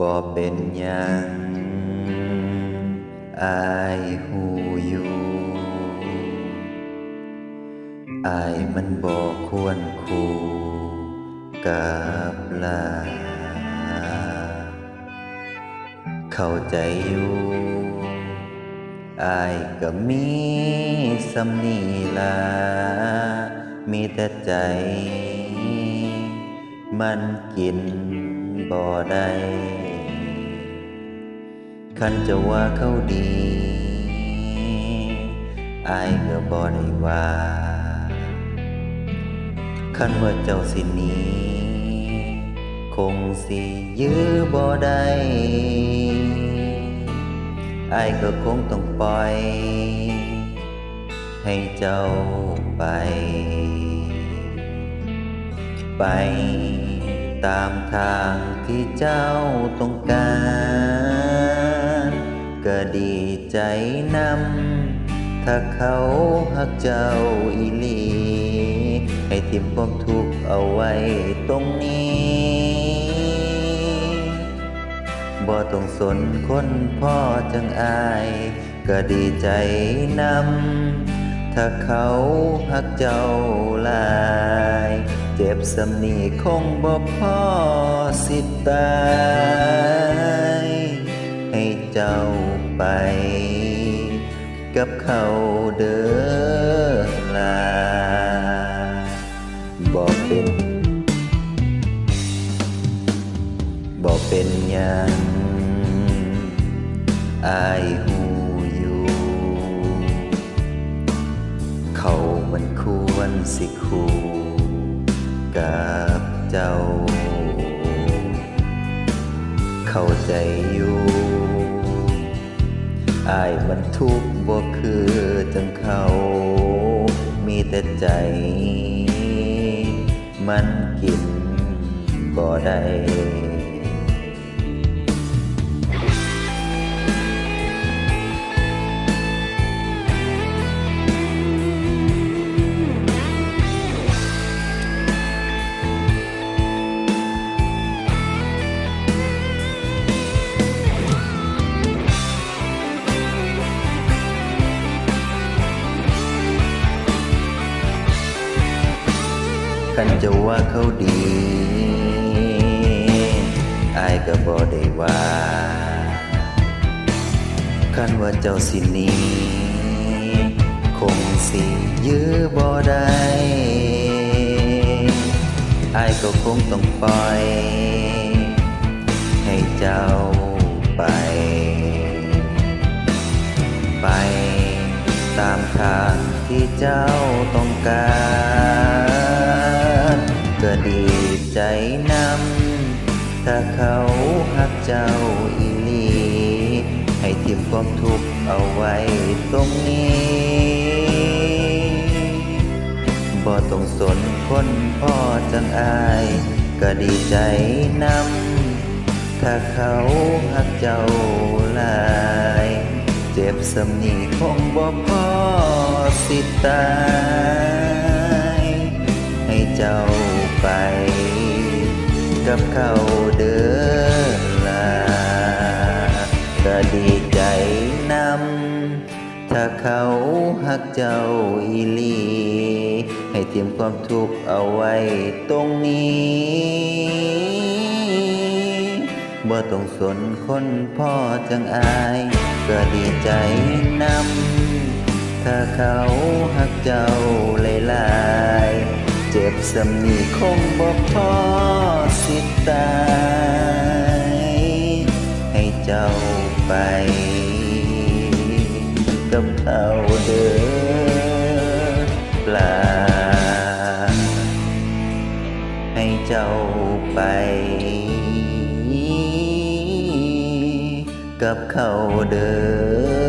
บ่เป็นหยังอายหูอยู่อายมันบ่ควรคู่กับลา เข้าใจอยู่อายก็มีสำนีลา มีแต่ใจมันกินบ่ได้ คันจะว่าเขาดีอายก็บ่ได้ว่าคันว่าเจ้าสิหนี้คงสิยื้อบ่ได้อายก็คงต้องปล่อย ให้เจ้าไป ไปตามทางที่เจ้าต้องการ ดีใจนำ ถ้าเขาหักเจ้าอีหลี ให้ทิมความทุกข์เอาไว้ตรงนี้บ่ต้องสนคนพ่อจังอาย ก็ดีใจนำ ถ้าเขาหักเจ้าลายเจ็บสำนีคงบ่พ่อสิตาย เจ้าไป กับเขาเด้อลาบ่เป็นบ่เป็นยังอายหูอยู่ เขามันควรสิคู่กับเจ้า เข้าใจอยู่ อายมันทุกข์บ่คือจังเขา มีแต่ใจ มันกินบ่ได้ คันจะว่าเขาดีอายก็บ่ได้ว่าคันว่าเจ้าสินี้คงสิยื้อบ่ได้อายก็คงต้องปล่อย ให้เจ้าไป ไปตามทางที่เจ้าต้องการ ก็ดีใจนำถ้าเขาหักเจ้าอีลี ให้ทิมความทุกข์เอาไว้ตรงนี้บ่ต้องสนคนพ่อจังอาย ก็ดีใจนำถ้าเขาหักเจ้าลายเจ็บสำนีคงบ่พอสิตาย กับเขาเด้อลาก็ดีใจนำ ถ้าเขาหักเจ้าอีลี ให้เตรียมความทุกข์เอาไว้ตรงนี้บ่ต้องสนคนพ่อจังอาย ก็ดีใจนำ ถ้าเขาหักเจ้าหลยๆเจ็ บสำนีคงบ่พอสิตายให้เจ้าไปกับเขาเด้อปลา ให้เจ้าไปกับเขาเด้อ